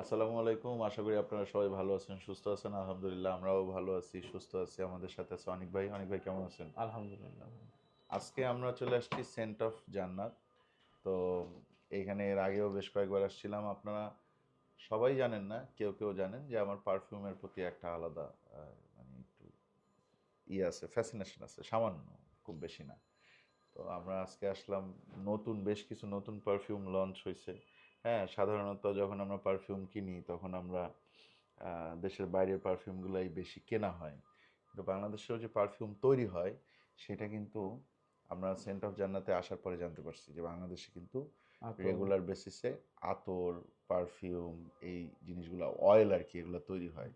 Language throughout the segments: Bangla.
আসসালামু আলাইকুম। আশা করি আপনারা সবাই ভালো আছেন সুস্থ আছেন। আলহামদুলিল্লাহ আমরাও ভালো আছি সুস্থ আছি আমাদের সাথে আছে অনেক ভাই। অনেক ভাই কেমন আছেন? আলহামদুলিল্লাহ। আজকে আমরা চলে আসছি সেন্ট অফ জান্নাত তো এইখানে এর আগেও বেশ কয়েকবার আসছিলাম। আপনারা সবাই জানেন না কেউ কেউ জানেন যে আমার পারফিউমের প্রতি একটা আলাদা মানে একটু ই আছে ফ্যাসিনেশন আছে সামান্য খুব বেশি না। তো আমরা আজকে আসলাম নতুন বেশ কিছু নতুন পারফিউম লঞ্চ হয়েছে হ্যাঁ সাধারণত যখন আমরা পারফিউম কিনি তখন আমরা দেশের বাইরের পারফিউমগুলাই বেশি কেনা হয়। কিন্তু বাংলাদেশেও যে পারফিউম তৈরি হয় সেটা কিন্তু আমরা সেন্ট অফ জান্নাতে আসার পরে জানতে পারছি যে বাংলাদেশে কিন্তু রেগুলার বেসিসে আতর পারফিউম এই জিনিসগুলো অয়েল আর কি এগুলো তৈরি হয়।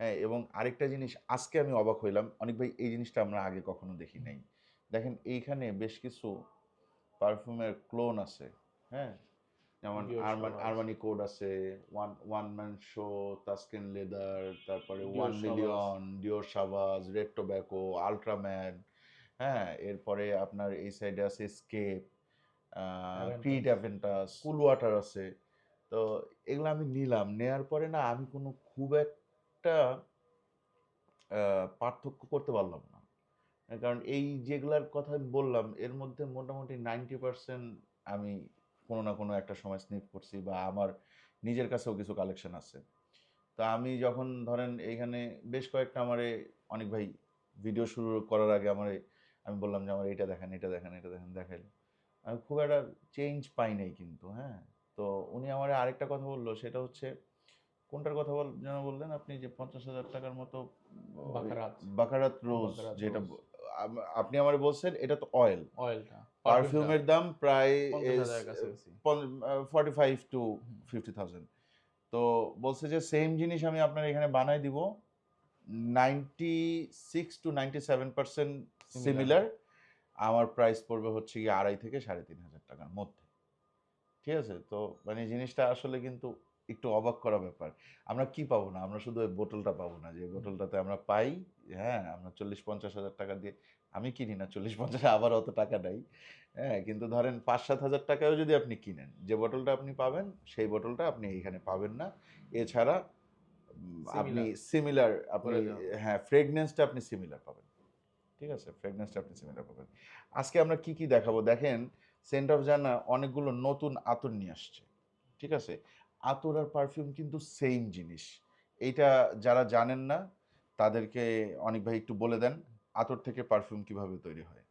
হ্যাঁ এবং আরেকটা জিনিস আজকে আমি অবাক হইলাম অনেক ভাই এই জিনিসটা আমরা আগে কখনো দেখি নাই। দেখেন এইখানে বেশ কিছু পারফিউমের ক্লোন আছে হ্যাঁ? যেমন আরমানি কোড আছে one one man show Tuscan leather তারপরে one. Million Dior Sauvage red tobacco Ultraman হ্যাঁ এরপরে আপনার এই সাইডে আছে স্কেপ Aventus। অ্যাভেন্টাস কুল ওয়াটার আছে তো এগুলো আমি নিলাম নেয়ার পরে না আমি কোনো খুব একটা পার্থক্য করতে পারলাম না কারণ এই যেগুলার কথা আমি বললাম এর মধ্যে মোটামুটি নাইনটি পার্সেন্ট আমি কোনো না কোনো একটা সময় স্নিপ করছি বা আমার নিজের কাছেও কিছু কালেকশন আছে। তো আমি যখন ধরেন এইখানে বেশ কয়েকটা আমারে অনেক ভাই ভিডিও শুরু করার আগে আমারে আমি বললাম যে আমার এটা দেখেন এটা দেখেন এটা দেখেন দেখাইল। আমি খুব একটা চেঞ্জ পাই নাই কিন্তু হ্যাঁ? তো উনি আমার আরেকটা কথা বলল সেটা হচ্ছে কোনটার কথা বল যেন বললেন আপনি যে পঞ্চাশ হাজার টাকার মতো বাকারাত। রোজ যেটা আপনি আমার বলছেন এটা তো অয়েল অয়েলটা পারফিউমের দাম প্রায় forty five to fifty thousand তো বলছে যে সেম জিনিস আমি আপনার এখানে বানাই দিব ninety six to ninety seven percent. Similar আমার প্রাইস পড়বে হচ্ছে গিয়ে আড়াই থেকে সাড়ে তিন হাজার টাকার মধ্যে। ঠিক আছে? তো মানে জিনিসটা আসলে কিন্তু একটু অবাক করা ব্যাপার। আমরা কি পাবো না? আমরা শুধু ওই বোতলটা পাবো না। যে বোতলটাতে আমরা পাই হ্যাঁ আমরা চল্লিশ পঞ্চাশ হাজার টাকা দিয়ে আমি কিনি না চল্লিশ পঞ্চাশ আবার অত টাকা নাই হ্যাঁ কিন্তু ধরেন পাঁচ সাত হাজার টাকায়ও যদি আপনি কিনেন যে বোতলটা আপনি পাবেন সেই বোতলটা আপনি এইখানে পাবেন না। এছাড়া আপনি সিমিলার আপনি হ্যাঁ ফ্রেগনেন্সটা আপনি সিমিলার পাবেন। ঠিক আছে? ফ্রেগনেন্সটা আপনি সিমিলার পাবেন। আজকে আমরা কি কি দেখাবো? দেখেন সেন্ট অফ জানা অনেকগুলো নতুন আতর নিয়ে আসছে। ঠিক আছে? আতর আর পারফিউম কিন্তু সেম জিনিস। এইটা যারা জানেন না তাদেরকে অনেক ভাই একটু বলে দেন। আতর থেকে পারফিউম কীভাবে তৈরি হয়?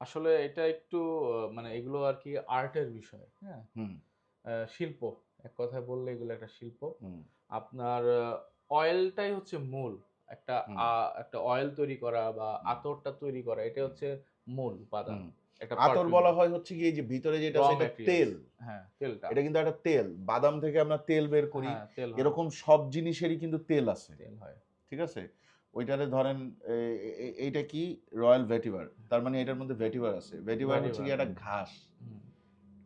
আসলে এটা একটু মানে এগুলো আর কি আর্টের বিষয় হ্যাঁ? শিল্প এক কথায় বললে এগুলো একটা শিল্প। আপনার অয়েলটাই হচ্ছে মূল। একটা একটা অয়েল তৈরি করা বা আতরটা তৈরি করা এটা হচ্ছে মূল উপাদান। একটা আতর বলা হয় হচ্ছে কি যে ভিতরে যেটা সেটা তেল। হ্যাঁ তেলটা। এটা কিন্তু একটা তেল। বাদাম থেকে আমরা তেল বের করি। হ্যাঁ, এরকম সব জিনিসেরই কিন্তু তেল আছে। তেল হয়। ঠিক আছে? ওইটারে ধরেন এইটা কি? Royal vetiver. তার মানে এটার মধ্যে ভেটিভার আছে। ভেটিভার হচ্ছে কি একটা ঘাস।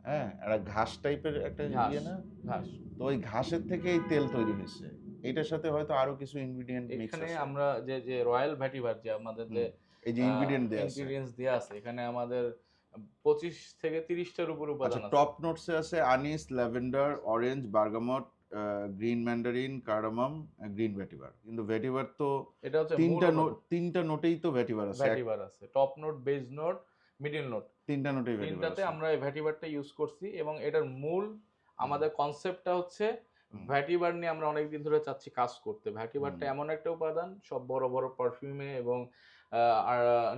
হ্যাঁ একটা ঘাস টাইপের একটা। ইয়ে না? ঘাস। তো ওই ঘাসের থেকে এই তেল তৈরি হয়েছে। এটার সাথে হয়তো আরও কিছু ইনগ্রেডিয়েন্ট মিক্স এখানে আছে। আমরা যে যে রয়্যাল ভেটিভার যে আমাদের যে এই যে ইনগ্রেডিয়েন্ট দেয়া আছে। ইনগ্রেডিয়েন্টস দেয়া আছে এখানে আমাদের পঁচিশ থেকে তিরিশটার উপর আচ্ছা উপাদান আছে টপ নোটসে আছে anise lavender orange bergamot green mandarin cardamom green vetiver কিন্তু ভেটিভার তো এটা হচ্ছে তিনটা নোট তিনটা নোটেই তো ভেটিভার আছে। ভ্যাটিভার আছে। Top note base note middle note. তিনটা নোটেই ভেটিভার তিনটাতে আমরা এই ভ্যাটিভারটা ইউজ করছি এবং এটার মূল আমাদের কনসেপ্টটা হচ্ছে। ভ্যাটিভার নিয়ে আমরা অনেকদিন ধরে চাচ্ছি কাজ করতে। ভ্যাটিভারটা এমন একটা উপাদান সব বড় বড় পারফিউমে এবং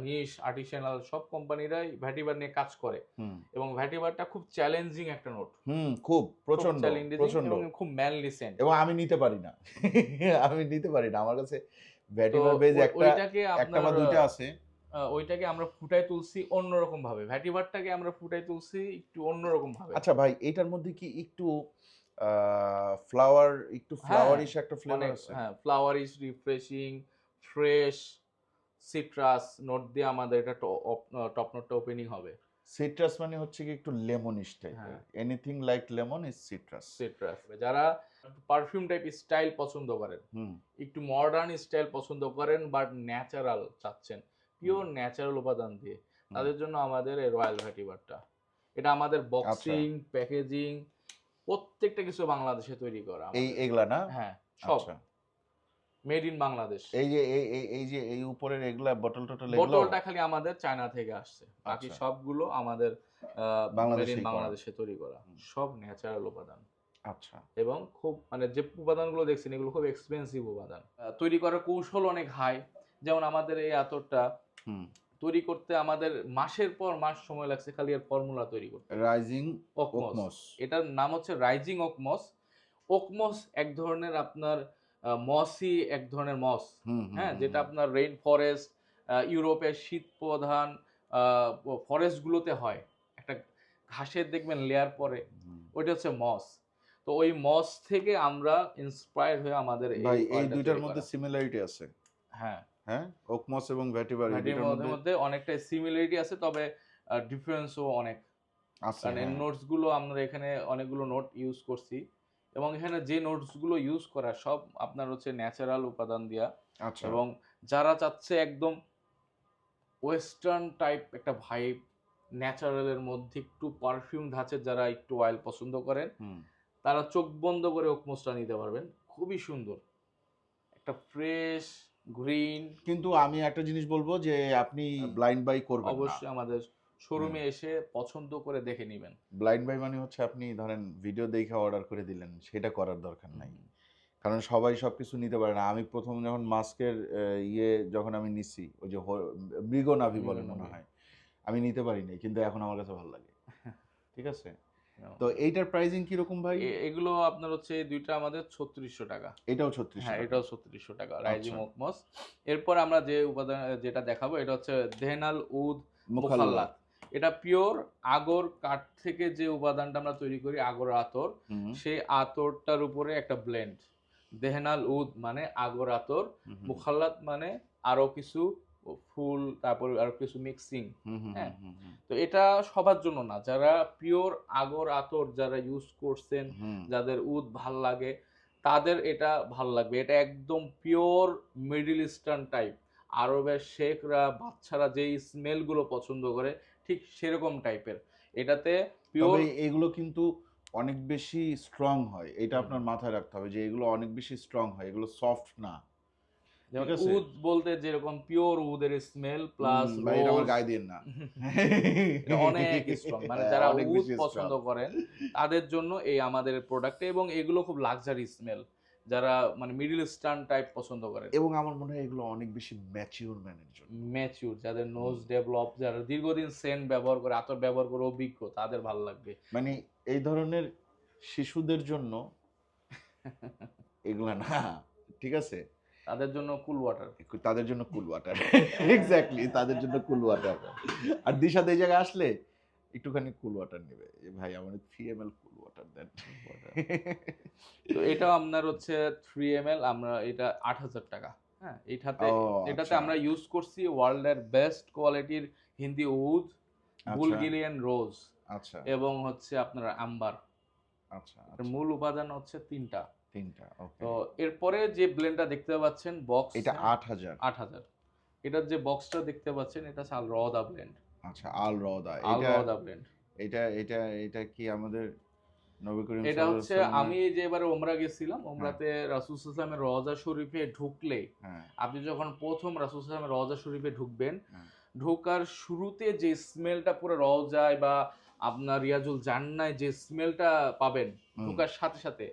নিশ আর্টিসানাল সব কোম্পানিরাই ভ্যাটিভার নিয়ে কাজ করে। এবং ভ্যাটিভারটা খুব চ্যালেঞ্জিং একটা নোট হুম খুব প্রচণ্ড প্রচণ্ড খুব ম্যানলি সেন্ট এবং আমি নিতে পারি না। আমি নিতে পারি না। আমার কাছে ভেটিভার বেজ একটা একটা বা দুইটা আছে। ওইটাকে আমরা ফুটাই তুলছি অন্যরকম ভাবে ভ্যাটিভারটাকে আমরা ফুটাই তুলছি একটু অন্যরকম ভাবে আচ্ছা ভাই এটার মধ্যে কি একটু ফ্লাওয়ার একটু হ্যাঁ, ফ্লাওয়ারিশ একটা ফ্লেভার আছে? হ্যাঁ flower is refreshing fresh citrus note দিয়ে আমাদের এটা টপ নোটটা ওপেনিং হবে। সিট্রাস মানে হচ্ছে কি একটু লেমনিশ টাইপের হ্যাঁ। Anything like lemon is citrus. Citrus যারা পারফিউম টাইপ স্টাইল পছন্দ করেন একটু মডার্ন স্টাইল পছন্দ করেন বাট ন্যাচারাল চাচ্ছেন পিওর ন্যাচারাল উপাদান দিয়ে তাদের জন্য আমাদের এই রয়্যাল ভ্যাটিভারটা এটা আমাদের আচ্ছা। বক্সিং প্যাকেজিং প্রত্যেকটা কিছু বাংলাদেশে তৈরি করা এই এগুলা না? হ্যাঁ সব। আচ্ছা। মেড ইন বাংলাদেশ এই যে এই এই- এই যে এই উপরের এগুলা বটল টটল এগুলো? বোতলটা খালি আমাদের চায়না থেকে আসছে। বাকি আচ্ছা। সবগুলো আমাদের ইন বাংলাদেশে তৈরি করা। সব ন্যাচারাল উপাদান। আচ্ছা। এবং খুব মানে যে উপাদানগুলো দেখছেন এগুলো খুব এক্সপেন্সিভ উপাদান। তৈরি করার কৌশল অনেক হাই যেমন আমাদের এই আতরটা হুম। তৈরি করতে আমাদের মাসের পর মাস সময় লাগছে খালি এর ফর্মুলা তৈরি করতে। রাইজিং ওকমস এটার নাম হচ্ছে রাইজিং ওকমস ওকমস এক ধরনের আপনার মসই এক ধরনের মস হ্যাঁ যেটা আপনার রেইন ফরেস্ট ইউরোপের শীত প্রধান ফরেস্টগুলোতে হয়। একটা ঘাসের দেখবেন লেয়ার পরে ওইটা হচ্ছে মস। তো ওই মস থেকে আমরা ইন্সপায়ার হয়ে আমাদের ভাই এই দুইটার মধ্যে সিমিলারিটি আছে। হ্যাঁ। হ্যাঁ? ওকমস এবং ভ্যাটিভার দুইটার মধ্যে অনেকটাই সিমিলারিটি আছে তবে ডিফারেন্সও অনেক। আছে কারণ এই হ্যাঁ। নোটসগুলো আমরা এখানে অনেকগুলো নোট ইউজ করছি। এবং এখানে যে নোটসগুলো ইউজ করা সব আপনার হচ্ছে ন্যাচারাল উপাদান দিয়া। আচ্ছা। এবং যারা চাচ্ছে একদম ওয়েস্টার্ন টাইপ একটা ভাইব ন্যাচারালের মধ্যে একটু পারফিউম ধাঁচের যারা একটু অয়েল পছন্দ করেন তারা চোখ বন্ধ করে ওকমোসটা নিতে পারবেন। খুবই সুন্দর। একটা ফ্রেশ গ্রিন কিন্তু আমি একটা জিনিস বলব যে আপনি ব্লাইন্ড বাই করবেন অবশ্যই আমাদের শোরুমে এসে পছন্দ করে দেখে নেবেন। ব্লাইন্ড বাই মানে হচ্ছে আপনি ধরেন ভিডিও দেখে অর্ডার করে দিলেন সেটা করার দরকার নাই। কারণ সবাই সবকিছু নিতে পারে না। আমি প্রথম যখন মাস্কের ইয়ে যখন আমি নিছি ওই যে মৃগ নাভি বলে মনে হয় আমি নিতে পারিনি কিন্তু এখন আমার কাছে ভালো লাগে। ঠিক আছে? তো এইটার প্রাইসিং কীরকম ভাই? এগুলো আপনার হচ্ছে দুইটা আমাদের ছত্রিশশো টাকা। এটাও ছত্রিশ হ্যাঁ এটাও ছত্রিশশো টাকা রাইজিং আচ্ছা। ওকমস এরপর আমরা যে উপাদান যেটা দেখাবো এটা হচ্ছে দেহনাল উদ মুখাল্লা মুখাল্লাত। এটা পিওর আগর কাঠ থেকে যে উপাদানটা আমরা তৈরি করি আগর আতর সেই আতরটার উপরে একটা ব্লেন্ড দেহনাল উদ মানে আগর আতর মুখাল্লাত মানে আরও কিছু ফুল তারপর আরও কিছু মিক্সিং হ্যাঁ। তো এটা সবার জন্য না। যারা পিওর আগর আতর যারা ইউজ করছেন যাদের উদ ভালো লাগে তাদের এটা ভালো লাগবে। এটা একদম পিওর মিডল ইস্টার্ন টাইপ আরবের শেখরা বাচ্চারা যেই স্মেলগুলো পছন্দ করে ঠিক সেরকম টাইপের। এটাতে পিওর এগুলো কিন্তু অনেক বেশি স্ট্রং হয়। এটা আপনার মাথায় রাখতে হবে যে এগুলো অনেক বেশি স্ট্রং হয় এগুলো সফট না। উদ বলতে যেরকম পিওর উদের স্মেল প্লাস আমার গায়ে দিন না। অনেক স্ট্রং মানে হ্যাঁ, যারা অনেক উদ বেশি পছন্দ করেন তাদের জন্য এই আমাদের প্রোডাক্ট এবং এগুলো খুব লাক্সারি স্মেল যারা মানে মিডল ইস্টার্ন টাইপ পছন্দ করে। এবং আমার মনে হয় এগুলো অনেক বেশি ম্যাচিউর ম্যানের জন্য। ম্যাচিউর যাদের নোজ ডেভেলপ যারা দীর্ঘদিন সেন্ট ব্যবহার করে আতর ব্যবহার করে অভিজ্ঞ তাদের ভালো লাগবে। মানে এই ধরনের শিশুদের জন্য এগুলা না ঠিক আছে? তাদের জন্য কুল ওয়াটার তাদের জন্য কুল ওয়াটার এক্স্যাক্টলি তাদের জন্য কুল ওয়াটার আর দিশা এই জায়গায় আসলে একটুখানি কুল ওয়াটার নেবে। ভাই আমার থ্রি এম এল ওয়াটার তো এটাও আপনার হচ্ছে থ্রি এম এল আমরা এটা আট হাজার টাকা। হ্যাঁ এটাতে এটাতে আচ্ছা। আমরা ইউজ করছি ওয়ার্ল্ডের বেস্ট কোয়ালিটির হিন্দি উড বুলগেরিয়ান রোজ আচ্ছা। এবং হচ্ছে আপনার আম্বার আচ্ছা মূল উপাদান হচ্ছে তিনটা। তিনটা তো এরপরে যে ব্লেন্ডটা দেখতে পাচ্ছেন বক্স এটা আট হাজার। আট হাজার। এটার যে বক্সটা দেখতে পাচ্ছেন এটা সাল রদা ব্লেন্ড আচ্ছা আল রদা আল রদা ব্লেন্ড এটা এটা এটা কি আমাদের নবী করিম এটা হচ্ছে আমি যে এবারে ওমরা গেছিলাম ওমরাতে রাসুল ইসলামের রওজা শরীফে ঢুকলে হ্যাঁ। আপনি যখন প্রথম রাসুল ইসলামের রওজা শরীফে ঢুকবেন হ্যাঁ। ঢোকার শুরুতে যে স্মেলটা পুরো রওজায় বা আপনার রিয়াজুল জান্নায় যে স্মেলটা পাবেন ঢোকার সাথে সাথে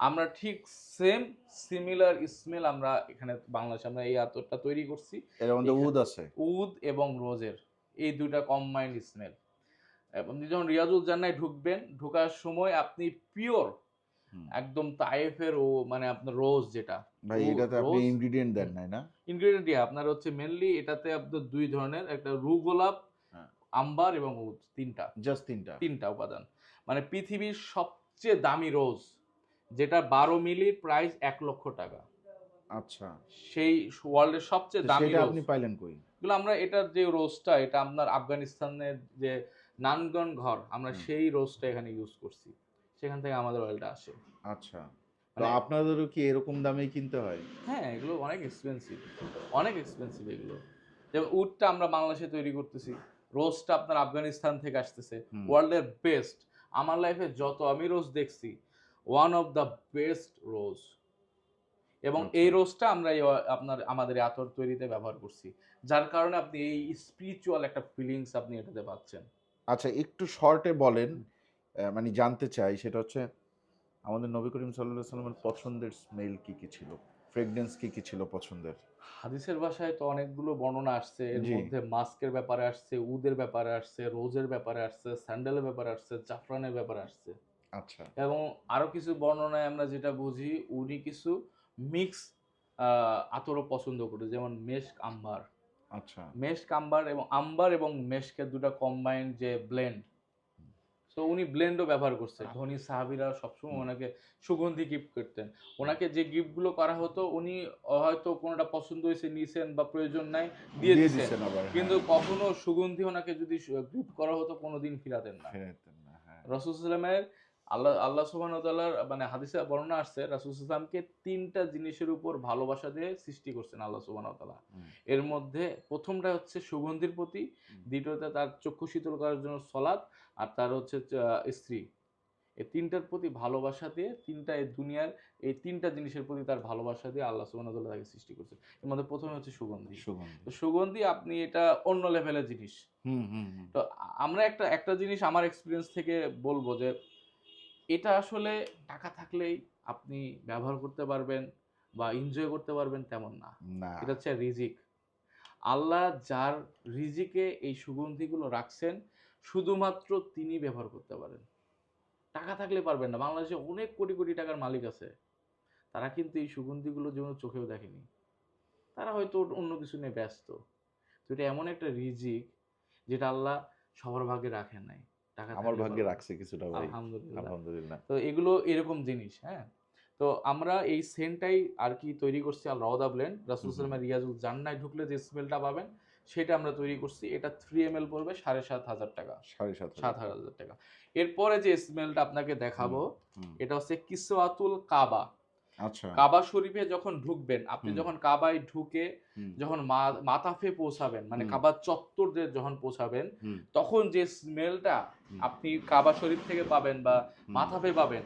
আমরা ঠিক সেম সিমিলার স্মেল আমরা এখানে বাংলাদেশে আমরা এই আতরটা তৈরি করছি। এর মধ্যে উদ আছে। উদ এবং রোজের এই দুইটা কম্বাইন্ড স্মেল আপনি যখন রিয়াজুল জান্নায় ঢুকবেন ঢোকার সময় আপনি পিওর একদম তাইফের ও মানে আপনার রোজ যেটা। ভাই এটাতে আপনি ইনগ্রেডিয়েন্ট দেন নাই না? ইনগ্রেডিয়েন্ট আপনার হচ্ছে মেনলি এটাতে আপনার দুই ধরনের একটা রু গোলাপ হ্যাঁ। আম্বার এবং উদ তিনটা। জাস্ট তিনটা? তিনটা উপাদান। মানে পৃথিবীর সবচেয়ে দামি রোজ যেটা বারো মিলির প্রাইস এক লক্ষ টাকা। আচ্ছা। সেই ওয়ার্ল্ডের সবচেয়ে দামি আপনি পাইলেন কই? এগুলো আমরা এটার যে রোজটা এটা আপনার আফগানিস্তানের যে নানগন ঘর আমরা সেই রোজটা এখানে ইউজ করছি। সেখান থেকে আমাদের অয়েলটা আসে। আচ্ছা। তো মানে- আপনাদেরও কি এরকম দামেই কিনতে হয়? হ্যাঁ এগুলো অনেক এক্সপেন্সিভ অনেক এক্সপেন্সিভ এগুলো। যেমন উডটা আমরা বাংলাদেশে তৈরি করতেছি। রোজটা আপনার আফগানিস্তান থেকে আসতেছে। ওয়ার্ল্ডের বেস্ট আমার লাইফে যত আমি রোজ দেখছি one of the best rose এবং আচ্ছা। এই রোজটা আমরা এই আপনার আমাদের আতর তৈরিতে ব্যবহার করছি। যার কারণে আপনি এই স্পিরিচুয়াল একটা ফিলিংস আপনি এটাতে পাচ্ছেন। আচ্ছা একটু শর্টে বলেন মানে জানতে চাই সেটা হচ্ছে আমাদের নবী করিম সাল্লাহ সাল্লামের পছন্দের স্মেল কি কি ছিল? ফ্রেগনেন্স কি কি ছিল পছন্দের? হাদিসের ভাষায় তো অনেকগুলো বর্ণনা আসছে এর মধ্যে মাস্কের ব্যাপারে আসছে উদের ব্যাপারে আসছে রোজের ব্যাপারে আসছে স্যান্ডেলের ব্যাপারে আসছে জাফরানের ব্যাপারে আসছে। আচ্ছা। এবং আরও কিছু বর্ণনায় আমরা যেটা বুঝি উনি কিছু মিক্স আতরও পছন্দ করে যেমন মেশক আম্বার। আচ্ছা। মেশক আম্বার এবং আম্বার এবং মেশকের দুটা কম্বাইন্ড যে ব্লেন্ড তো উনি ব্লেন্ডও ব্যবহার করছে। ধনী সাহাবিরা সবসময় ওনাকে সুগন্ধি গিফট করতেন। ওনাকে যে গিফটগুলো করা হতো উনি হয়তো কোনোটা পছন্দ হয়েছে নিয়েছেন বা প্রয়োজন নাই দিয়ে দিয়ে দিচ্ছেন দিছেন আবার কিন্তু কখনো সুগন্ধি ওনাকে যদি গিফট করা হতো কোনোদিন ফিরাতেন না। হ্যাঁ। রসুলামের আল্লাহ আল্লাহ সুবহান মানে হাদিসে বর্ণনা আসছে রাসুলামকে তিনটা জিনিসের উপর ভালোবাসা দিয়ে সৃষ্টি করছেন আল্লাহ হুম। এর মধ্যে প্রথমটা হচ্ছে সুগন্ধির প্রতি হুম। দ্বিতীয়টা তার চক্ষু শীতল করার জন্য সলাদ আর তার হচ্ছে স্ত্রী এই তিনটার প্রতি ভালোবাসা দিয়ে তিনটা এই দুনিয়ার এই তিনটা জিনিসের প্রতি তার ভালোবাসা দিয়ে আল্লাহ সুবহান তাকে সৃষ্টি করছেন এর মধ্যে প্রথমে হচ্ছে সুগন্ধি সুগন্ধি সুগন্ধি আপনি এটা অন্য লেভেলের জিনিস হুম হুম হুম। তো আমরা একটা একটা জিনিস আমার এক্সপিরিয়েন্স থেকে বলব যে এটা আসলে টাকা থাকলেই আপনি ব্যবহার করতে পারবেন বা এনজয় করতে পারবেন তেমন না। এটা হচ্ছে রিজিক। আল্লাহ যার রিজিকে এই সুগন্ধিগুলো রাখছেন শুধুমাত্র তিনি ব্যবহার করতে পারেন। টাকা থাকলে পারবেন না। বাংলাদেশে অনেক কোটি কোটি টাকার মালিক আছে। তারা কিন্তু এই সুগন্ধিগুলো যেমন চোখেও দেখেনি। তারা হয়তো অন্য কিছু নিয়ে ব্যস্ত। তো এটা এমন একটা রিজিক যেটা আল্লাহ সবার ভাগে রাখেন নাই। টাকা আমার ভাগ্যে রাখছে কিছুটা ভাই আলহামদুলিল্লাহ। আলহামদুলিল্লাহ। তো এগুলো এরকম জিনিস হ্যাঁ? তো আমরা এই সেন্টটাই আর কি তৈরি করছি আল রওদা ব্লেন্ড। রাসুল। সালামের রিয়াজুল জান্নায় ঢুকলে যে স্মেলটা পাবেন সেটা আমরা তৈরি করছি। এটা থ্রি এম এল পড়বে সাড়ে সাত হাজার টাকা। সাড়ে সাত সাত হাজার টাকা। এরপরে যে স্মেলটা আপনাকে দেখাবো এটা হচ্ছে কিসওয়াতুল কাবা। কাবা শরীফে যখন ঢুকবেন আপনি যখন কাবায় ঢুকে যখন মাতাফে পৌঁছাবেন মানে হুম। কাবা চত্বর যে যখন পৌঁছাবেন তখন যে স্মেলটা আপনি কাবা শরীফ থেকে পাবেন বা মাথাফে পাবেন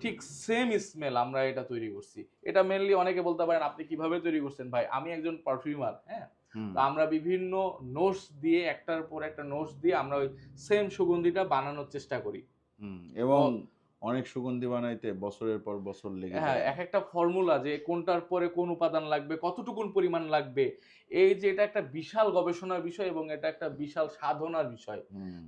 ঠিক সেম স্মেল আমরা এটা তৈরি করছি। এটা মেনলি অনেকে বলতে পারেন আপনি কীভাবে তৈরি করছেন? ভাই আমি একজন পারফিউমার হ্যাঁ? তো আমরা বিভিন্ন নোটস দিয়ে একটার পর একটা নোটস দিয়ে আমরা ওই সেম সুগন্ধিটা বানানোর চেষ্টা করি। এবং অনেক সুগন্ধি বানাইতে বছরের পর বছর লেগে হ্যাঁ এক একটা ফর্মুলা যে কোনটার পরে কোন উপাদান লাগবে কতটুকুন পরিমাণ লাগবে এই যে এটা একটা বিশাল গবেষণার বিষয় এবং এটা একটা বিশাল সাধনার বিষয়।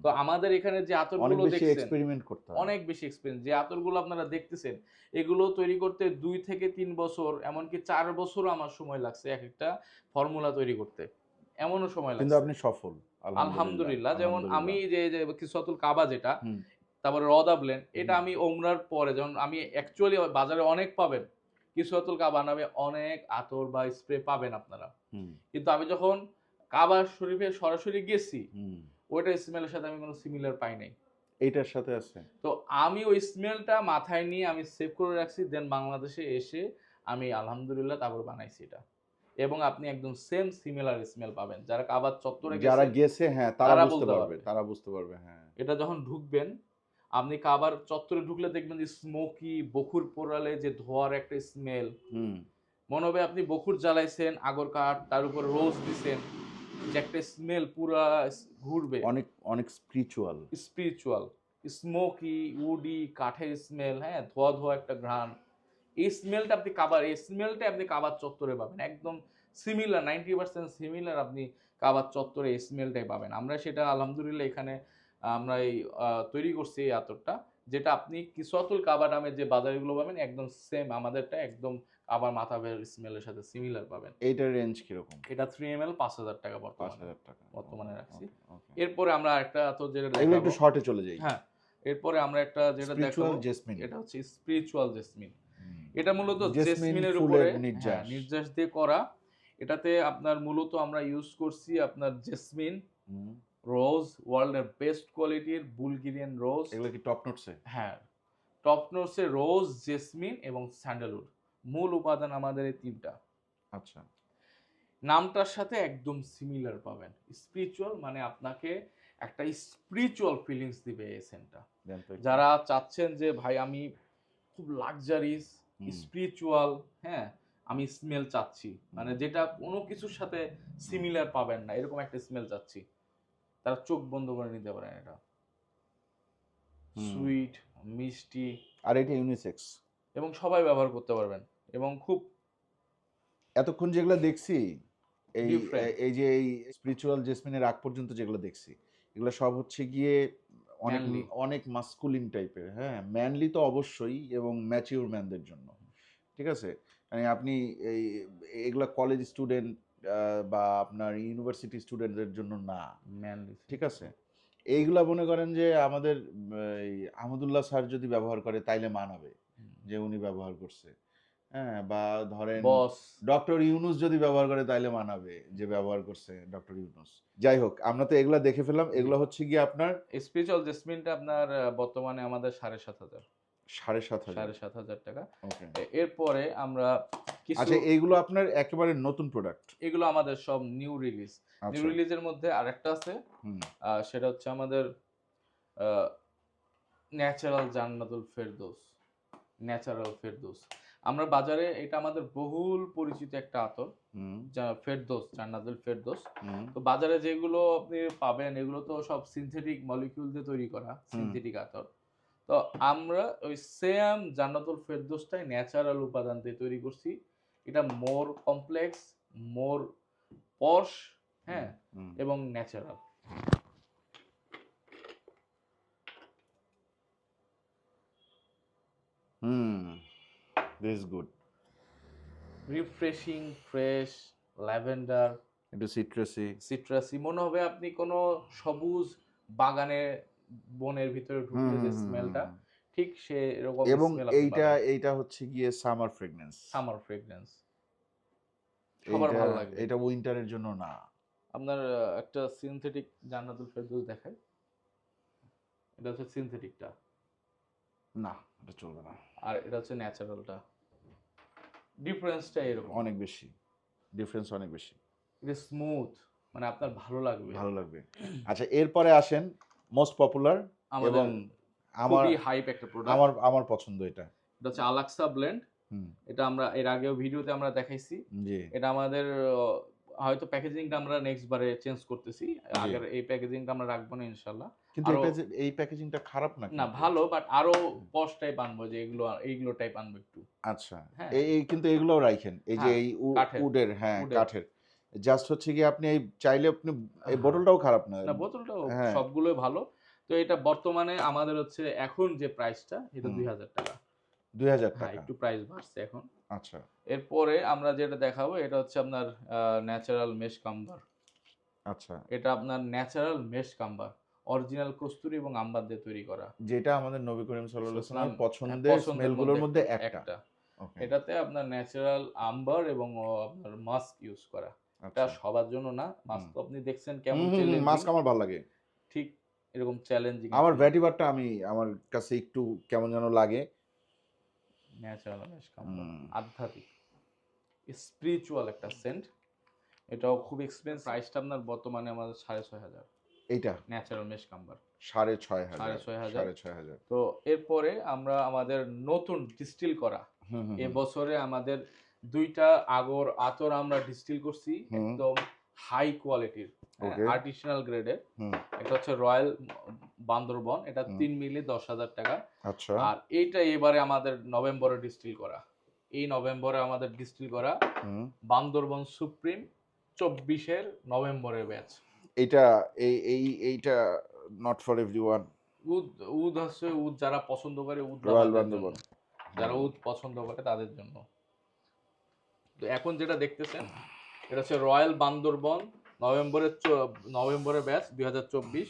তো আমাদের এখানে যে অনেক আতরগুলো বেশি দেখছেন এক্সপেরিমেন্ট করতে অনেক বেশি এক্সপেরিয়েন্স যে আতরগুলো আপনারা দেখতেছেন এগুলো তৈরি করতে দুই থেকে তিন বছর এমনকি চার বছরও আমার সময় লাগছে এক একটা ফর্মুলা তৈরি করতে। এমনও সময় লাগছে। কিন্তু আপনি সফল আলহামদুলিল্লাহ যেমন আমি যে কিসতুল কাবা যেটা। তারপরে রদা ব্লেন এটা আমি ওমরার পরে যখন আমি অ্যাকচুয়ালি বাজারে অনেক পাবেন। কিসতুল কাবা নামে অনেক আতর বা স্প্রে পাবেন আপনারা। কিন্তু আমি যখন কাবা শরীফে সরাসরি গেছি। ওইটা স্মেলের সাথে আমি কোনো সিমিলার পাই নাই। এইটার সাথে আছে। তো আমি ওই স্মেলটা মাথায় নিয়ে আমি সেভ করে রাখছি দেন বাংলাদেশে এসে আমি আলহামদুলিল্লাহ তারপর বানাইছি এটা। এবং আপনি একদম সেম সিমিলার স্মেল পাবেন। যারা কাবার চত্বরে যারা গেছে হ্যাঁ তারা বুঝতে পারবে। তারা বুঝতে পারবে হ্যাঁ। এটা যখন ঢুকবেন আপনি কাবার চত্বরে ঢুকলে দেখবেন যে স্মোকি বকুর পোড়ালে যে ধোয়ার একটা স্মেল হুম। মনে হবে আপনি বকুর জ্বালাইছেন আগর কাঠ তার উপর রোজ দিছেন যে একটা স্মেল পুরা ঘুরবে। অনেক অনেক স্পিরিচুয়াল স্পিরিচুয়াল স্মোকি উডি কাঠের স্মেল হ্যাঁ ধোয়া ধোয়া একটা ঘ্রাণ। এই স্মেলটা আপনি কাবার এই স্মেলটা আপনি কাবার চত্বরে পাবেন। একদম সিমিলার নাইনটি পার্সেন্ট সিমিলার আপনি কাবার চত্বরে এই স্মেলটাই পাবেন। আমরা সেটা আলহামদুলিল্লাহ এখানে আমরা এই তৈরি করছি এই আতরটা যেটা আপনি কিসতুল কাবা নামে যে বাজারগুলো পাবেন একদম সেম আমাদেরটা একদম কাবার মাথা বের স্মেলের সাথে সিমিলার পাবেন। এইটার রেঞ্জ কীরকম? এটা থ্রি এম এল পাঁচ হাজার টাকা পাঁচ হাজার টাকা। বর্তমানে রাখছি। এরপরে আমরা একটা আতর যেটা একটু শর্টে চলে যাই। হ্যাঁ এরপরে আমরা একটা যেটা দেখাবো জেসমিন এটা হচ্ছে স্পিরিচুয়াল জেসমিন এটা মূলত জেসমিনের উপরে নির্যাস। হ্যাঁ, নির্যাস। দিয়ে করা। এটাতে আপনার মূলত আমরা ইউজ করছি আপনার জেসমিন রোজ ওয়ার্ল্ড ওয়ার্ল্ডের বেস্ট কোয়ালিটির বুলগেরিয়ান রোজ এগুলো কি টপ নোটসে হ্যাঁ টপ নোটসে রোজ জেসমিন এবং স্যান্ডেলউড মূল উপাদান আমাদের এই তিনটা। আচ্ছা। নামটার সাথে একদম সিমিলার পাবেন। স্পিরিচুয়াল মানে আপনাকে একটা স্পিরিচুয়াল ফিলিংস দিবে এই সেন্টটা যারা চাচ্ছেন যে ভাই আমি খুব লাক্সারিস স্পিরিচুয়াল হ্যাঁ আমি স্মেল চাচ্ছি। মানে যেটা কোনো কিছুর সাথে সিমিলার পাবেন না এরকম একটা স্মেল চাচ্ছি। তারা চোখ বন্ধ করে নিতে পারেন এটা। সুইট মিষ্টি। আর এটা ইউনিসেক্স এবং সবাই ব্যবহার করতে পারবেন। এবং খুব এতক্ষণ যেগুলো দেখছি এই এই যে এই স্পিরিচুয়াল জেসমিনের আগ পর্যন্ত যেগুলো দেখছি এগুলো সব হচ্ছে গিয়ে অনেক অনেক মাস্কুলিন টাইপের হ্যাঁ? ম্যানলি তো অবশ্যই এবং ম্যাচিউর ম্যানদের জন্য। ঠিক আছে? মানে আপনি এই এগুলা কলেজ স্টুডেন্ট বা আপনার ইউনিভার্সিটি স্টুডেন্টদের জন্য না। ঠিক আছে? এইগুলা মনে করেন যে আমাদের আহমদুল্লাহ স্যার যদি ব্যবহার করে তাইলে মানাবে যে উনি ব্যবহার করছে। হ্যাঁ বা ধরেন ডক্টর ইউনুস যদি ব্যবহার করে তাইলে মানাবে যে ব্যবহার করছে ডক্টর ইউনুস। যাই হোক আমরা তো এগুলা দেখে ফেললাম। এগুলো হচ্ছে গিয়ে আপনার স্পিরিচুয়াল জেসমিনটা আপনার বর্তমানে আমাদের সাড়ে সাত হাজার। সাড়ে সাত সাড়ে সাত হাজার টাকা। এরপরে আমরা আচ্ছা এইগুলো আপনার একেবারে নতুন প্রোডাক্ট এগুলো আমাদের সব নিউ রিলিজ নিউ রিলিজের মধ্যে আরেকটা আছে। সেটা হচ্ছে আমাদের ন্যাচারাল জান্নাতুল ফেরদৌস। ন্যাচারাল ফেরদৌস। আমরা বাজারে এটা আমাদের বহুল পরিচিত একটা আতর। ফেরদৌস জান্নাতুল ফেরদৌস। তো বাজারে যেগুলো আপনি পাবেন এগুলো তো সব সিনথেটিক মলিকিউল দিয়ে তৈরি করা সিনথেটিক আতর। তো আমরা ওই সেম জান্নাতুল ফেরদৌসটাই ন্যাচারাল উপাদান দিয়ে তৈরি করছি। এটা মোর কমপ্লেক্স মোর পশ হ্যাঁ এবং natural. Hmm this good refreshing fresh lavender একটু সিট্রাসি সিট্রাসি মনে হবে আপনি কোনো সবুজ বাগানে বনের ভিতরে ঢুকলে যে স্মেলটা ঠিক সে এরকম এবং এইটা এইটা হচ্ছে গিয়ে সামার ফ্রেগনেন্স সামার ফ্রেগন্যান্স সবার ভালো লাগবে। এটা উইন্টারের জন্য না। আপনার একটা সিনথেটিক জান্নাতুল ফেরদৌস দেখায় এটা হচ্ছে সিনথেটিকটা না এটা চলবে না। আর এটা হচ্ছে ন্যাচারালটা ডিফারেন্সটা এরকম। অনেক বেশি। ডিফারেন্স অনেক বেশি। এটা স্মুথ মানে আপনার ভালো লাগবে। ভালো লাগবে। আচ্ছা এরপরে আসেন মোস্ট পপুলার এবং আমার হাইপ একটা প্রোডাক্ট আমার আমার পছন্দ এটা। এটা হচ্ছে আলাক্সা ব্লেন্ড এটা আমরা এর আগেও ভিডিওতে আমরা দেখাইছি। জি। এটা আমাদের হয়তো প্যাকেজিংটা আমরা নেক্সট বারে চেঞ্জ করতেছি। আগের এই প্যাকেজিংটা আমরা রাখব না ইনশাল্লাহ কিন্তু এই প্যাকেজিংটা খারাপ না না ভালো বাট আরও পশ টাইপ আনব যে এগুলো এইগুলো টাইপ আনব একটু। আচ্ছা। হ্যাঁ। এই কিন্তু এগুলোও রাখেন এই যে হ্যাঁ, এই উডের হ্যাঁ। কাঠের। জাস্ট হচ্ছে কি আপনি এই চাইলে আপনি এই হ্যাঁ। বোতলটাও খারাপ না। না বোতলটাও হ্যাঁ। সবগুলোই ভালো। তো এটা বর্তমানে আমাদের হচ্ছে এখন যে প্রাইসটা এটা। দুই হাজার টাকা। দুই হাজার হ্যাঁ টাকা। একটু প্রাইস বাড়ছে এখন। আচ্ছা। এরপরে আমরা যেটা দেখাবো এটা হচ্ছে আপনার ন্যাচারাল মেশ কাম্বার আচ্ছা। এটা আপনার ন্যাচারাল মেশ কাম্বার অরিজিনাল কস্তুরি এবং আম্বার দিয়ে তৈরি করা। যেটা আমাদের নবী করিম সাল্লাল্লাহু আলাইহি সাল্লাম, ওয়াসাল্লাম পছন্দের স্মেলগুলোর মধ্যে একটা। এটাতে আপনার ন্যাচারাল আম্বার এবং আপনার মাস্ক ইউজ করা। এটা আচ্ছা। সবার জন্য না। মাস্ক তো আপনি দেখছেন কেমন মাস্ক আমার ভালো লাগে। ঠিক এরকম চ্যালেঞ্জিং আমার ভ্যাটিভারটা আমি আমার কাছে একটু কেমন যেন লাগে। Natural hmm. আধ্যাত্মিক। স্পিরিচুয়াল একটা সেন্ট এটাও খুব এক্সপেন্স প্রাইসটা আপনার বর্তমানে আমাদের সাড়ে ছয় হাজার। এইটা? ন্যাচারাল মেশ কাম্বার সাড়ে ছয় হাজার। সাড়ে ছয় হাজার। সাড়ে ছয় হাজার। তো এরপরে আমরা আমাদের নতুন ডিস্টিল করা। এবছরে আমাদের দুইটা আগর আতর আমরা ডিস্টিল করছি একদম হাই কোয়ালিটির. আর্টিসিনাল গ্রেডের একটা হচ্ছে রয়্যাল বান্দরবন এটা। তিন মিলি দশ হাজার টাকা। আচ্ছা। আর এইটা এবারে আমাদের নভেম্বরে ডিস্টিল করা। এই নভেম্বরে আমাদের ডিস্টিল করা বান্দরবন সুপ্রিম চব্বিশের নভেম্বরের ব্যাচ এইটা এই এই এইটা not for everyone oud oud হচ্ছে উদ যারা পছন্দ করে উদ রয়্যাল বান্দরবন। যারা উদ পছন্দ করে তাদের জন্য। তো এখন যেটা দেখতেছেন এটা হচ্ছে রয়্যাল বান্দরবন নভেম্বরের নভেম্বরের ব্যাচ দুই হাজার চব্বিশ।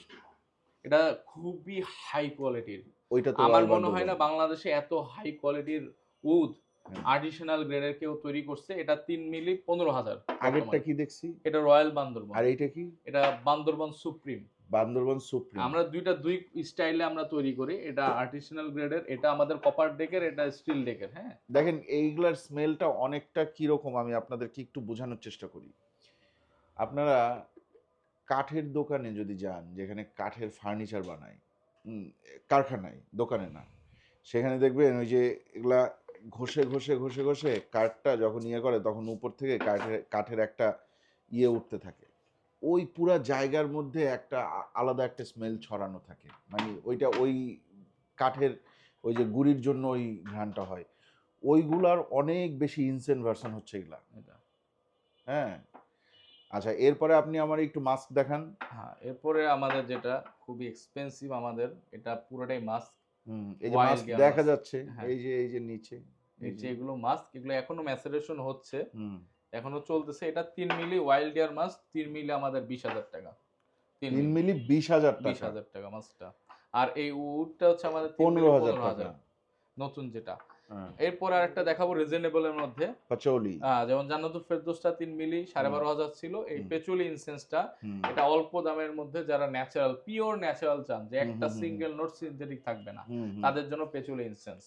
এটা খুবই হাই কোয়ালিটির ওইটা আমার মনে হয় না বাংলাদেশে এত হাই কোয়ালিটির উদ। আর্টিসিনাল গ্রেডের কেউ তৈরি করছে এটা তিন মিলি পনেরো হাজার আগেরটা কি দেখছি? এটা রয়্যাল বান্দরবন। আর এইটা কি? এটা বান্দরবন সুপ্রিম। বান্দরবন সুপ্রিম। আমরা দুইটা দুই স্টাইলে আমরা তৈরি করি। এটা আর্টিসিনাল গ্রেডের এটা আমাদের কপার ডেকের এটা স্টিল ডেকের হ্যাঁ? দেখেন এইগুলার স্মেলটা অনেকটা কীরকম আমি আপনাদেরকে একটু বোঝানোর চেষ্টা করি। আপনারা কাঠের দোকানে যদি যান যেখানে কাঠের ফার্নিচার বানায় কারখানায় দোকানে না সেখানে দেখবেন ওই যে এগুলা ঘষে ঘষে ঘষে ঘষে কাঠটা যখন ইয়ে করে তখন উপর থেকে কাঠের কাঠের একটা ইয়ে উঠতে থাকে। ওই পুরা জায়গার মধ্যে একটা আলাদা একটা স্মেল ছড়ানো থাকে। মানে ওইটা ওই কাঠের ওই যে গুড়ির জন্য ওই ঘ্রাণটা হয়। ওইগুলার অনেক বেশি ইনসেন্ট ভার্সন হচ্ছে এগুলা। হ্যাঁ। আচ্ছা এরপরে আপনি আমার একটু মাস্ক দেখান। হ্যাঁ এরপরে আমাদের যেটা খুবই এক্সপেন্সিভ আমাদের এটা পুরোটাই মাস্ক এই যে মাস্ক দেখা যাচ্ছে হ্যাঁ। এই যে এই যে নিচে নিচে এগুলো মাস্ক এগুলো এখনও ম্যাসারেশন হচ্ছে। হুম, এখনও চলতেছে এটা তিন মিলি ওয়াইল্ড ইয়ার মাস্ক তিন মিলি আমাদের বিশ হাজার টাকা। তিন মিলি বিশ হাজার বিশ হাজার টাকা মাস্কটা আর এই উডটা হচ্ছে আমাদের পনেরো হাজার হাজার নতুন যেটা। হ্যাঁ, এরপর আর একটা দেখাবো রিজনেবলের মধ্যে। পাচৌলি। আহ, যেমন জান্নাতুল ফেরদোসটা তিন মিলি সাড়ে বারো হাজার ছিল। এই। পেচুলি ইনসেন্সটা এটা অল্প দামের মধ্যে যারা ন্যাচারাল পিওর ন্যাচারাল চান যে একটা সিঙ্গেল নোট সিনথেটিক থাকবে না তাদের জন্য পেচুলি ইনসেন্স।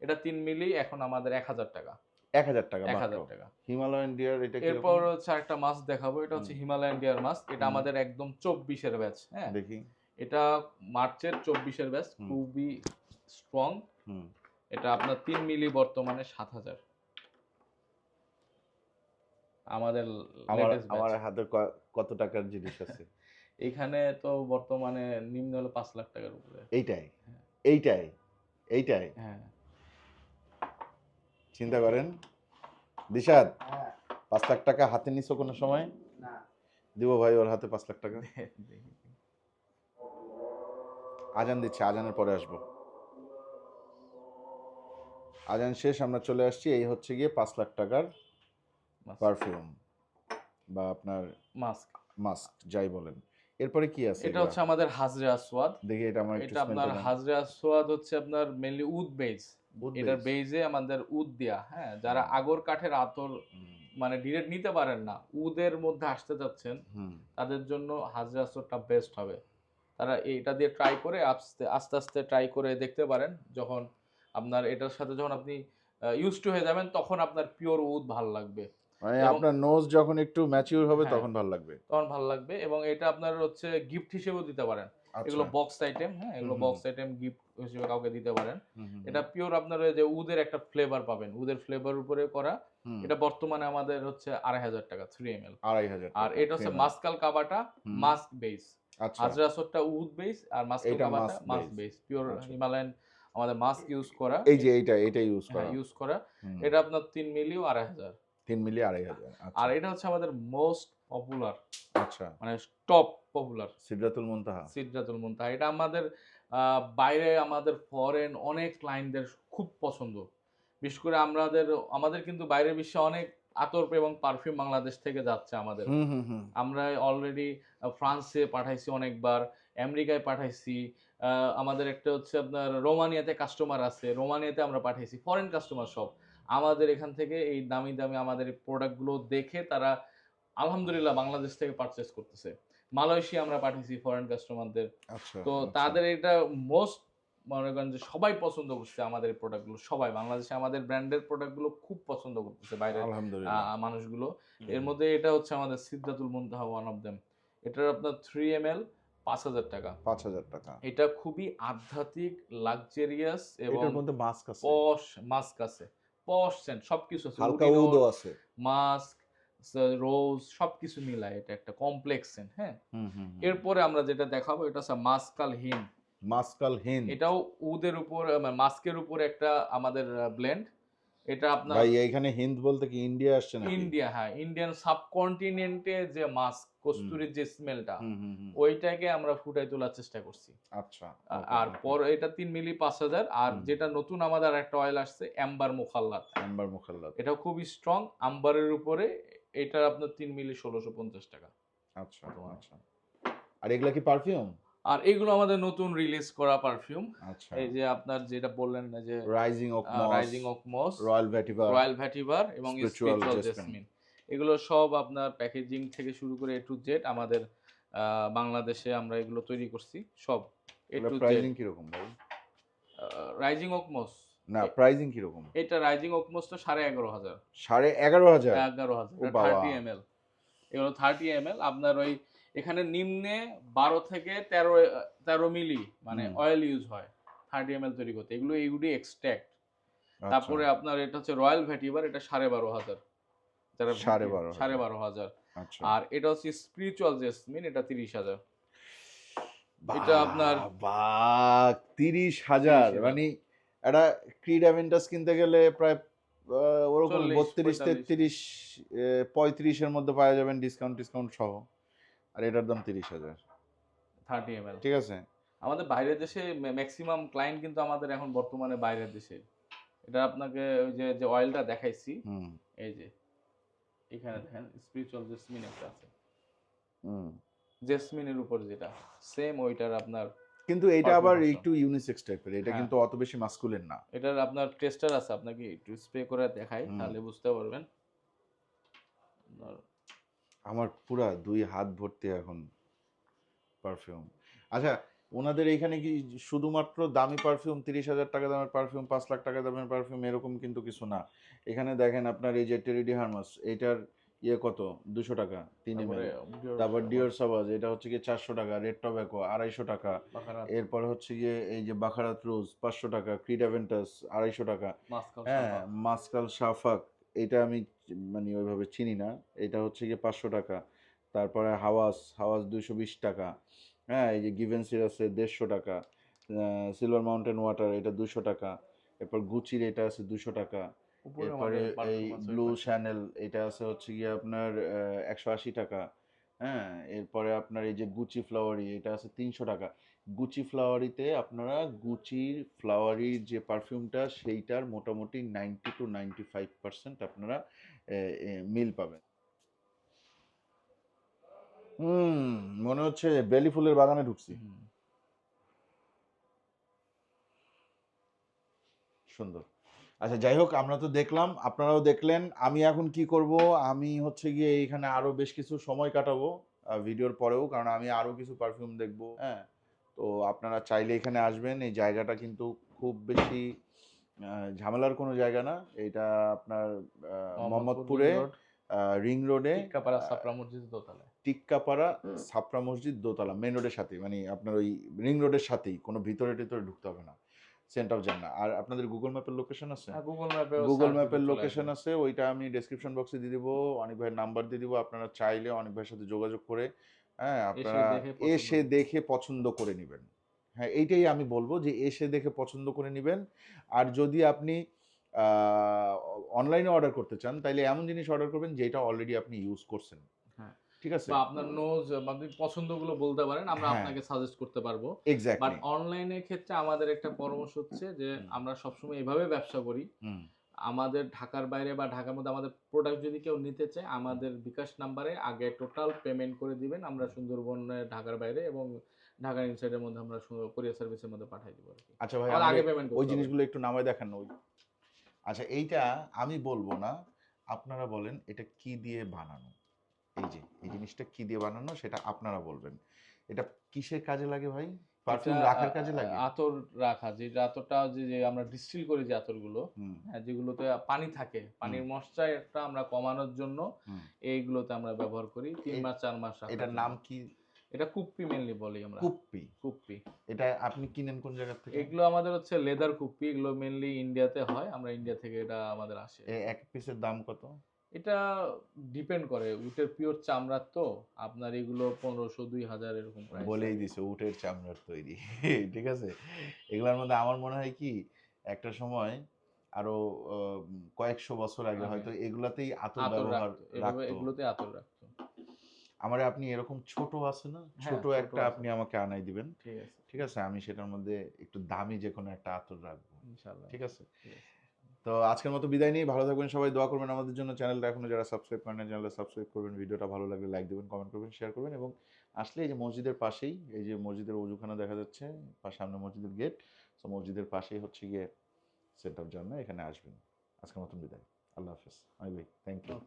এটা তিন মিলি এখন আমাদের এক হাজার টাকা। এক হাজার টাকা এক হাজার টাকা। হিমালয়ান ডিয়ার এটা এরপর হচ্ছে একটা মাস্ক দেখাবো এটা হচ্ছে হিমালয়ান ডিয়ার মাস্ক এটা আমাদের একদম চব্বিশের ব্যাচ হ্যাঁ? দেখি। এটা মার্চের চব্বিশের ব্যাচ খুবই স্ট্রং এটা আপনার তিন মিলি বর্তমানে সাত হাজার। আমাদের আমার latest batch। আমার হাতে কত টাকার জিনিস আছে? এখানে তো বর্তমানে নিম্ন হলো পাঁচ লাখ টাকার উপরে। এইটাই। হ্যাঁ। এইটাই। এইটাই। হ্যাঁ। চিন্তা করেন। দিশাদ পাঁচ লাখ টাকা হাতে নিছো কোনো সময়? দিব ভাই ওর হাতে পাঁচ লাখ টাকা। আজান দিচ্ছে আজানের পরে আসব। আজান শেষ আমরা চলে আসছি। এই হচ্ছে গিয়ে পাঁচ লাখ টাকার পারফিউম বা আপনার মাস্ক মাস্ক যাই বলেন। এরপরে কি আছে এটা হচ্ছে আমাদের হাজরে আসওয়াদ। দেখি এটা আমার এটা আপনার হাজরে আসওয়াদ হচ্ছে আপনার মেইনলি উড বেজ এটার বেজে আমাদের উদ দেয়া হ্যাঁ যারা আগর কাঠের আতর মানে ডিরেক্ট নিতে পারেন না উদের মধ্যে আসতে যাচ্ছেন তাদের জন্য হাজরা আসরটা বেস্ট হবে। তারা এটা দিয়ে ট্রাই করে আস্তে আস্তে আস্তে ট্রাই করে দেখতে পারেন যখন আপনার এটার সাথে যখন আপনি ইউজ টু হয়ে যাবেন তখন আপনার পিওর উদ ভালো লাগবে। মানে আপনার নোজ যখন একটু ম্যাচিউর হবে হ্যাঁ। তখন ভালো লাগবে। তখন ভালো লাগবে এবং এটা আপনার হচ্ছে গিফট হিসেবেও দিতে পারেন। আচ্ছা। এগুলো বক্স আইটেম হ্যাঁ এগুলো বক্স আইটেম গিফট হিসেবে কাউকে দিতে পারেন। এটা পিওর আপনার যে উদের একটা ফ্লেভার পাবেন। উদের ফ্লেভার উপরে করা। এটা বর্তমানে আমাদের হচ্ছে আড়াই হাজার টাকা থ্রি এম এল আড়াই হাজার আর এটা হচ্ছে মাস্কাল কাবাটা মাস্ক বেস আচ্ছা। হাজরাসরটা উড বেস আর মাস্কাল কাবাটা মাস্ক বেস পিওর। হিমালয়ান আমাদের মাস্ক ইউজ করা। এই যে এইটা এটা ইউজ করা। হ্যাঁ ইউজ করা। এটা আপনার তিন মিলিও আড়াই হাজার। তিন মিলি আড়াই হাজার আচ্ছা, আর এটা হচ্ছে আমাদের মোস্ট পপুলার আচ্ছা। মানে টপ পপুলার সিদ্ধাতুল মুনতাহা। সিদ্ধাতুল মুনতাহা। এটা আমাদের বাইরে আমাদের ফরেন অনেক ক্লায়েন্টদের খুব পছন্দ। বিশেষ করে আমাদের আমাদের কিন্তু বাইরের বিশ্বে অনেক আতর এবং পারফিউম বাংলাদেশ থেকে যাচ্ছে আমাদের। আমরা অলরেডি ফ্রান্সে পাঠাইছি অনেকবার আমেরিকায় পাঠাইছি আহ, আমাদের একটা হচ্ছে আপনার রোমানিয়াতে কাস্টমার আছে রোমানিয়াতে আমরা পাঠাইছি ফরেন কাস্টমার সব। আমাদের এখান থেকে এই দামি দামি আমাদের প্রোডাক্টগুলো দেখে তারা আলহামদুলিল্লাহ বাংলাদেশ থেকে পারচেস করতেছে। মালয়েশিয়া আমরা পাঠিয়েছি ফরেন কাস্টমারদের আচ্ছা তো আচ্ছা। তাদের এটা মোস্ট মনে করেন যে সবাই পছন্দ করছে আমাদের এই প্রোডাক্টগুলো সবাই। বাংলাদেশে আমাদের ব্র্যান্ডের প্রোডাক্টগুলো খুব পছন্দ করতেছে বাইরের মানুষগুলো। এর মধ্যে এটা হচ্ছে আমাদের সিদ্ধাতুল মুনতাহা ওয়ান অফ দেম এটার আপনার থ্রি এম এল পাঁচ হাজার টাকা। পাঁচ হাজার টাকা। এটা খুবই আধ্যাত্মিক লাক্সারিয়াস এবং এটার মধ্যে মাস্ক আছে। পশ মাস্ক আছে। পশ সেন্ট সবকিছু আছে। হালকা উদও আছে। মাস্ক রোজ সবকিছু মিলায় এটা একটা কমপ্লেক্স সেন্ট হ্যাঁ। এরপরে আমরা যেটা দেখাবো এটা হচ্ছে মাস্কাল হিন মাস্কাল হিন এটাও উদের উপর মাস্কের উপর একটা আমাদের ব্লেন্ড এটা আপনার ভাই এইখানে হিন্দ বলতে কি ইন্ডিয়া আসছে না ইন্ডিয়া হ্যাঁ ইন্ডিয়ান সাবকন্টিনেন্টে যে মাস্ক কস্তুরির যে স্মেলটা। ওইটাকে আমরা ফুটাই তোলার চেষ্টা করছি। আচ্ছা আর পর এটা তিন মিলি পাঁচ হাজার আর যেটা নতুন আমাদের একটা অয়েল আসছে অ্যাম্বার মুখাল্লাত আম্বার মুখাল্লাদ এটাও খুবই স্ট্রং আম্বারের উপরে এটা আপনার তিন মিলি ষোলোশো পঞ্চাশ টাকা। আচ্ছা আচ্ছা। আর এগুলা কি পারফিউম আর এগুলো আমাদের নতুন রিলিজ করা পারফিউম আচ্ছা। এই যে আপনার যেটা বললেন না যে rising of rising of moss royal vetiver royal vetiver এবং স্পিরিচুয়াল জেসমিন এগুলো সব আপনার প্যাকেজিং থেকে শুরু করে এ টু জেড আমাদের বাংলাদেশে আমরা এগুলো তৈরি করছি। সব এ টু জেড প্রাইজিং কি রকম ভাই? রাইজিং অকমোস না প্রাইজিং কি রকম এটা রাইজিং অকমোস তো সাড়ে এগারো হাজার। সাড়ে এগারো হাজার? এগারো হাজার। থার্টি এম এল এগুলো থার্টি এম আপনার ওই এখানে নিম্নে বারো থেকে তেরো তেরো মিলি মানে অয়েল ইউজ হয় থার্টি এম তৈরি করতে। এগুলো ইউডি এক্সট্রাক্ট আচ্ছা। তারপরে আপনার এটা হচ্ছে রয়্যাল ভ্যাটিভার এটা সাড়ে বারো হাজার। সাড়ে বারো সাড়ে বারো হাজার। আচ্ছা। আর এটা হচ্ছে স্পিরিচুয়াল জেসমিন এটা তিরিশ হাজার। এটা আপনার- বাহ তিরিশ হাজার 30,000 মানে একটা ক্রিড অ্যাভেন্টাস কিনতে গেলে প্রায় ওরকম বত্রিশ তেত্রিশ পঁয়ত্রিশের মধ্যে পাওয়া যাবেন ডিসকাউন্ট ডিসকাউন্ট সহ। আর এটার দাম তিরিশ হাজার। থার্টি এম ঠিক আছে? আমাদের বাইরের দেশে ম্যাক্সিমাম ক্লায়েন্ট কিন্তু আমাদের এখন বর্তমানে বাইরের দেশে। এটা আপনাকে ওই যে যে অয়েলটা দেখাইছি হুম। এই যে এখানে দেখেন স্পিরিচুয়াল জেসমিন একটা আছে। হুম। জেসমিনের উপর যেটা সেম ওইটার আপনার কিন্তু এটা আবার। একটু ইউনিসেক্স টাইপের এটা হ্যাঁ। কিন্তু অত বেশি মাস্কুলের না এটার আপনার টেস্টার আছে আপনাকে একটু স্প্রে করে দেখাই। তাহলে বুঝতে পারবেন আমার পুরা দুই হাত ভর্তি এখন পারফিউম আচ্ছা ওনাদের এখানে কি শুধুমাত্র দামি পারফিউম তিরিশ হাজার টাকা দামের পারফিউম পাঁচ লাখ টাকা দামের পারফিউম এরকম কিন্তু কিছু না এখানে দেখেন আপনার এই যে টেরিডি হারমাস এটার ইয়ে কত? দুশো টাকা তিন এম তারপর ডিওর সাবাজ এটা হচ্ছে গিয়ে চারশো টাকা রেড টব্যাকো আড়াইশো টাকা। এরপর হচ্ছে গিয়ে এই যে বাখারাত রোজ পাঁচশো টাকা ক্রিড অ্যাভেন্টাস আড়াইশো টাকা। হ্যাঁ মাসকাল শাফাক এটা আমি মানে ওইভাবে চিনি না। এটা হচ্ছে গিয়ে পাঁচশো টাকা। তারপরে হাওয়াস হাওয়াস দুশো বিশ টাকা। হ্যাঁ এই যে গিভেন্সির আছে দেড়শো টাকা। সিলভার মাউন্টেন ওয়াটার এটা দুশো টাকা। এরপর গুচির এটা আছে দুশো টাকা। এরপরে এই ব্লু। শ্যানেল এটা আছে হচ্ছে গিয়ে আপনার একশো আশি টাকা হ্যাঁ? এরপরে আপনার এই যে গুচি ফ্লাওয়ারি এটা আছে তিনশো টাকা। গুচি ফ্লাওয়ারিতে আপনারা গুচির ফ্লাওয়ারির যে পারফিউমটা সেইটার মোটামুটি ninety two ninety five percent আপনারা মিল পাবেন। হুম মনে হচ্ছে বেলি ফুলের বাগানে ঢুকছি। সুন্দর। আচ্ছা যাই হোক আমরা তো দেখলাম আপনারাও দেখলেন আমি এখন কি করব? আমি হচ্ছে গিয়ে এইখানে আরও বেশ কিছু সময় কাটাবো ভিডিওর পরেও কারণ আমি আরও কিছু পারফিউম দেখব হ্যাঁ? তো আপনারা চাইলে এখানে আসবেন এই জায়গাটা কিন্তু খুব বেশি ঝামেলার কোনো জায়গা না এটা আপনার মোহাম্মদপুরে রিং রোডে টিক্কাপাড়া সাপড়া মসজিদ দোতলায়। টিক্কাপাড়া ছাপড়া মসজিদ দোতলা মেন রোডের সাথে মানে আপনার ওই রিং রোডের সাথেই কোনো ভিতরে টিতরে ঢুকতে হবে না। সেন্ট অফ জান্না আর আপনাদের গুগল ম্যাপের লোকেশন আছে? গুগল ম্যাপে গুগল ম্যাপের লোকেশন আছে ওইটা আমি ডেসক্রিপশন বক্সে দিয়ে দিব অনেক ভাইয়ের নাম্বার দিয়ে দিব আপনারা চাইলে অনেক ভাইয়ের সাথে যোগাযোগ করে হ্যাঁ আপনারা এসে দেখে পছন্দ করে নেবেন। হ্যাঁ এইটাই আমি বলব যে এসে দেখে পছন্দ করে নেবেন। আর যদি আপনি অনলাইনে অর্ডার করতে চান তাইলে এমন জিনিস অর্ডার করবেন যেটা অলরেডি আপনি ইউজ করছেন। ঠিক আছে? বা আপনার নোজ আপনি পছন্দগুলো বলতে পারেন আমরা হ্যাঁ। আপনাকে সাজেস্ট করতে পারব। বাট অনলাইনের ক্ষেত্রে আমাদের একটা পরামর্শ হচ্ছে যে। আমরা সবসময় এভাবে ব্যবসা করি। আমাদের ঢাকার বাইরে বা ঢাকার মধ্যে আমাদের প্রোডাক্ট যদি কেউ নিতে চায় আমাদের বিকাশ নাম্বারে আগে টোটাল পেমেন্ট করে দিবেন। আমরা সুন্দরবনের ঢাকার বাইরে এবং ঢাকার ইনসাইডের মধ্যে আমরা কোরিয়ার সার্ভিসের মধ্যে পাঠিয়ে দিব আর কি। আচ্ছা ভাই আগে পেমেন্ট ওই জিনিসগুলো একটু নামায় দেখান ওই। আচ্ছা এইটা আমি বলব না আপনারা বলেন এটা কি দিয়ে বানানো? এই যে এই জিনিসটা কি দিয়ে বানানো সেটা আপনারা বলবেন। এটা কিসের কাজে লাগে ভাই? পারফিউম রাখার কাজে লাগে? আতর রাখা যে আতরটা যে যে আমরা ডিস্টিল করি যে আতরগুলো হ্যাঁ, যেগুলোতে পানি থাকে পানির মশচারটা আমরা কমানোর জন্য এইগুলোতে আমরা ব্যবহার করি তিন মাস চার মাস এটার নাম কি? এটা কুপ্পি মেনলি বলি আমরা। কুপ্পি? কুপ্পি। এটা আপনি কিনেন কোন জায়গা থেকে? এগুলো আমাদের হচ্ছে লেদার কুপ্পি এগুলো মেনলি ইন্ডিয়াতে হয় আমরা ইন্ডিয়া থেকে এটা আমাদের আসে। এক পিসের দাম কত? এটা ডিপেন্ড করে। উটের পিওর চামড়ার তো আপনার এগুলো পনেরোশো দুই হাজার এরকম বলেই হয়। দিছে উটের চামড়ার তৈরি। ঠিক আছে? এগুলোর মধ্যে আমার মনে হয় কি একটা সময় আরও কয়েকশো বছর আগে আগে। হয়তো এগুলাতেই আতর ব্যবহার রাখতো এগুলোতে আতর রাখতো। আমার আপনি এরকম ছোট আছে না? হ্যাঁ, ছোট একটা আপনি আমাকে আনাই দিবেন। ঠিক আছে। ঠিক আছে? আমি সেটার মধ্যে একটু দামি যে কোনো একটা আতর রাখব। ঠিক আছে। তো আজকের মতো বিদায় নিয়ে ভালো থাকবেন সবাই, দোয়া করবেন আমাদের জন্য। চ্যানেলটা এখনও যারা সাবস্ক্রাইব করেন চ্যানেলটা সাবস্ক্রাইব করবেন। ভিডিওটা ভালো লাগলে লাইক দেবেন, কমেন্ট করবেন, শেয়ার করবেন এবং আসলে এই যে মসজিদের পাশেই, এই যে মসজিদের অজুখানা দেখা যাচ্ছে সামনে মসজিদের গেট, তো মসজিদের পাশেই হচ্ছে গিয়ে সেট আপ জন্য এখানে আসবেন। আজকের মতন বিদায়। আল্লাহ হাফেজ। আমি ভাই থ্যাংক ইউ.